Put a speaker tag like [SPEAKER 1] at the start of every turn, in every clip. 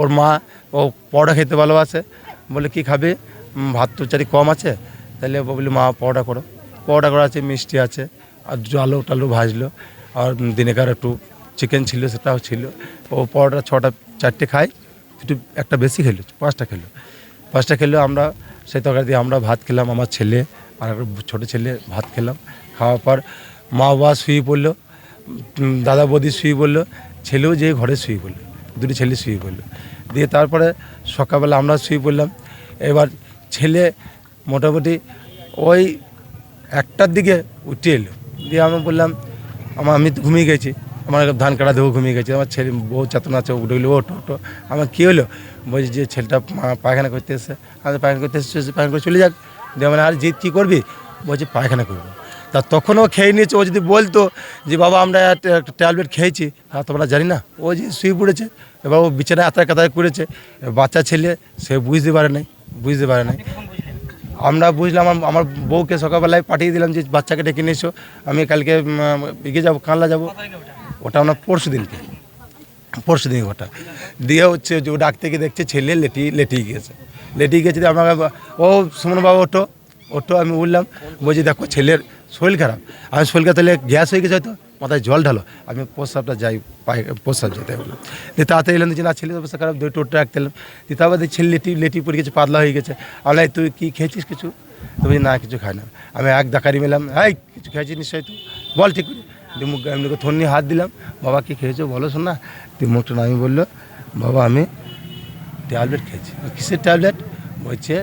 [SPEAKER 1] ওর মা ও পরোটা খেতে ভালোবাসে। বলে, কি খাবে? ভাত তো চারি কম আছে। তাহলে বলি মা, পরোটা করো। পরোটা করা আছে, মিষ্টি আছে, আর আলু, টালু ভাজলো। আর দিনেকার একটু চিকেন ছিল, সেটাও ছিল। ও পরোটা ছটা, চারটে খাই একটু একটা বেশি খেলো, পাঁচটা খেলো। পাঁচটা খেলো, আমরা সেই তরকারি দিয়ে আমরা ভাত খেলাম, আমার ছেলে আর ছোটো ছেলে, ভাত খেলাম। খাওয়ার পর মা বাবা শুয়ে পড়ল দাদা বৌদি শুয়ে পড়ল, ছেলেও যেয়ে ঘরে শুয়ে পড়ল। দুটি ছেলে শুয়ে পড়ল। দিয়ে তারপরে সকালবেলা আমরা শুয়ে পড়লাম। এবার ছেলে মোটামুটি ওই একটার দিকে উঠে এলো। দিয়ে আমি বললাম আমার আমি ঘুমিয়ে গেছি। আমার ধান কাটা দেবো, ঘুমিয়ে গেছি। আমার ছেলে বউ চেতনা আছে উঠে গেলো ওটো ওটো আমার কী হলো? বলছি যে ছেলেটা পায়খানা করতে এসছে। আমি পায়খানা করতে এসছে, পায়খানা করে চলে যাক। দিয়ে মানে আর জিত কী করবি? বলছি, পায়খানা করব। তা তখনও খেয়ে নিয়েছে, ও যদি বলতো যে, বাবা, আমরা একটা ট্যাবলেট খেয়েছি হ্যাঁ তোমরা জানি না। ও যে শুয়ে পড়েছে, এবার ও বিছানায় আতায় কাতায় করেছে বাচ্চা ছেলে, সে বুঝতে পারে নাই, বুঝতে পারে নাই। আমরা বুঝলাম আমার- বউকে সকালবেলায় পাঠিয়ে দিলাম যে, বাচ্চাকে ডেকে নিয়েছো আমি কালকে এগিয়ে যাব, কানলা যাব। ওটা আমরা পরশু দিনকে, পরশু দিন ওটা। দিয়ে হচ্ছে যে, ও ডাক থেকে দেখছে ছেলে লেটি, লেটিয়ে গিয়েছে। লেটিয়ে গিয়েছে আমাকে ও সুমন বাবা ওটো ওটো আমি উঠলাম বলছি, দেখো, ছেলের শরীর খারাপ। আমি শরীর খারাপ, তাহলে গ্যাস হয়ে গেছে হয়তো, মাথায় জল ঢালো। আমি প্রস্রাবটা যাই পাই প্রস্রাব যেতে বললাম। দিয়ে তাড়াতাড়ি এলাম যে না, ছেলের অবস্থা খারাপ দুই টোটো রাখতে এলাম দিয়ে তারপর ছেলে লেটি লেটি পড়ে গেছে, পাতলা হয়ে গেছে। আমি তুই কি খেয়েছিস কিছু? তো বলছি, না, কিছু খাই না। আমি এক ডাকারি মেলাম হ্যাঁ কিছু খেয়েছিস নিশ্চয়ই তুই? বল, ঠিক করে। দিয়ে মুখ এমনি থন্নি হাত দিলাম, বাবা, কি খেয়েছো বলো শোন। না তুই মুখটা নামি বলল, বাবা, আমি ট্যাবলেট খেয়েছি। কিসের ট্যাবলেট? বলছে,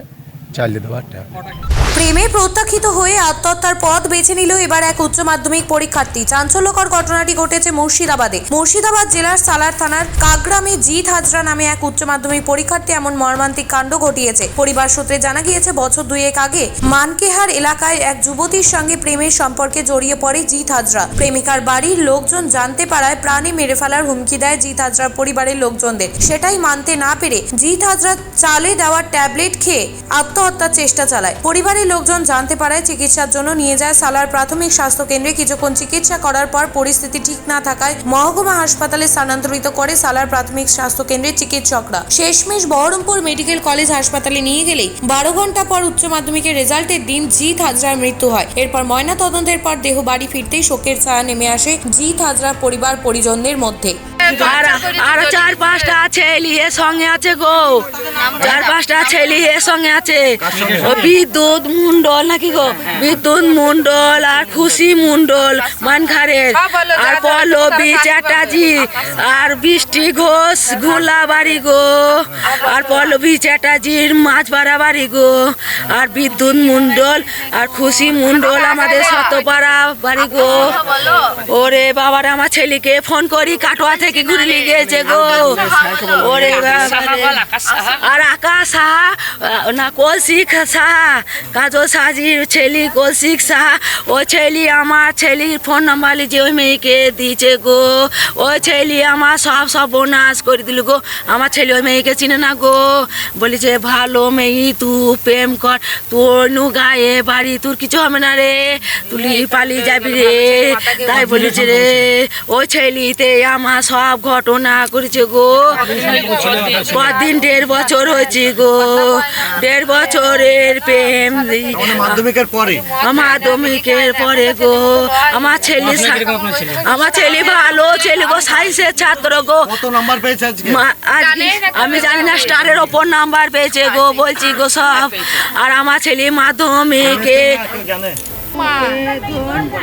[SPEAKER 1] চালিয়ে দেওয়ার ট্যাবলেট।
[SPEAKER 2] প্রেমে প্রত্যাখিত হয়ে আত্মহত্যার পথ বেছে নিল এবার এক উচ্চ মাধ্যমিক পরীক্ষার্থী। চাঞ্চল্যকর ঘটনাটি ঘটেছে মুর্শিদাবাদে। মুর্শিদাবাদ জেলার সালার থানার কাগ্রামে জিৎ হাজরা নামে এক উচ্চ মাধ্যমিক পরীক্ষার্থী এমন মর্মান্তিক কাণ্ড ঘটিয়েছে। পরিবার সূত্রে জানা গিয়েছে, বছর দুয়েক আগে মানকেহার এলাকায় এক যুবতীর সঙ্গে প্রেমের সম্পর্কে জড়িয়ে পড়ে জিৎ হাজরা। প্রেমিকার বাড়ির লোকজন জানতে পারায় প্রাণে মেরে ফেলার হুমকি দেয় জিৎ হাজরার পরিবারের লোকজনদের। সেটাই মানতে না পেরে জিৎ হাজরা চালে দেওয়ার ট্যাবলেট খেয়ে আত্মহত্যার চেষ্টা চালায়। পরিবারের লোকজন জানতে পারায় চিকিৎসার জন্য নিয়ে যায় সালার প্রাথমিক স্বাস্থ্য কেন্দ্রে কিছুক্ষণ চিকিৎসা করার পর পরিস্থিতি ঠিক না থাকায় মহকুমা হাসপাতালে স্থানান্তরিত করে সালার প্রাথমিক স্বাস্থ্য কেন্দ্রের চিকিৎসকরা। শেষমেশ বহরমপুর মেডিকেল কলেজ হাসপাতালে নিয়ে গেলেই বারো ঘণ্টা পর উচ্চ মাধ্যমিকের রেজাল্টের দিন জিৎ হাজরার মৃত্যু হয়। এরপর ময়না তদন্তের পর দেহ বাড়ি ফিরতেই শোকের ছায়া নেমে আসে জিৎ হাজরার পরিবার পরিজনদের মধ্যে।
[SPEAKER 3] আর চার পাঁচটা ছেলে এর সঙ্গে আছে গো। চার পাঁচটা ছেলে এর সঙ্গে আছে। ও বিদ্যুৎ মুন্ডল নাকি গো? বিদ্যুৎ মুন্ডল আর খুশি মুন্ডল মানখারের। আর পল্লবী চ্যাটার্জি আর বৃষ্টি ঘোষ ঘোলা বাড়ি গো। আর পল্লবী চ্যাটার্জির মাছপাড়া বাড়ি গো। আর বিদ্যুৎ মন্ডল আর খুশি মন্ডল আমাদের শতপাড়া বাড়ি গো। ওরে বাবার আমার ছেলেকে ফোন করি কাটোয়া থেকে ঘুরে গিয়েছে গো। ওরে আর আকাশ সাহা না কৌশিক সাহা কাজল সাজির ছেলে কৌশিক সাহা। ও ছেলে আমার ছেলের ফোন নাম্বার লিখে ওই মেয়েকে দিয়েছে গো। ওই ছেলে আমার সব সব বোনাস করে দিল গো। আমার ছেলে ওই মেয়েকে চিনে না গো। বলেছে ভালো মেয়ে তুই প্রেম কর তোর নু গায়ে বাড়ি তোর কিছু হবে না রে। তুলি পালিয়ে যাবি রে। তাই বলেছে রে ওই ছেলিতে আমার সব ঘটনা করেছে গো। কদিন দেড় বছর হয়েছে গো। দেড় বছরের প্রেম
[SPEAKER 4] মাধ্যমিকের পরে?
[SPEAKER 3] মাধ্যমিকের পরে গো। আমার ছেলে আমার ছেলে ভালো ছেলে গো সায়েন্সের ছাত্র গো।
[SPEAKER 4] কত নাম্বার পেয়েছে আজকে?
[SPEAKER 3] মা- আমি জানি না স্টারের ওপর নাম্বার পেয়েছে গো বলছি গো সব। আর আমার ছেলে মাধ্যমিকে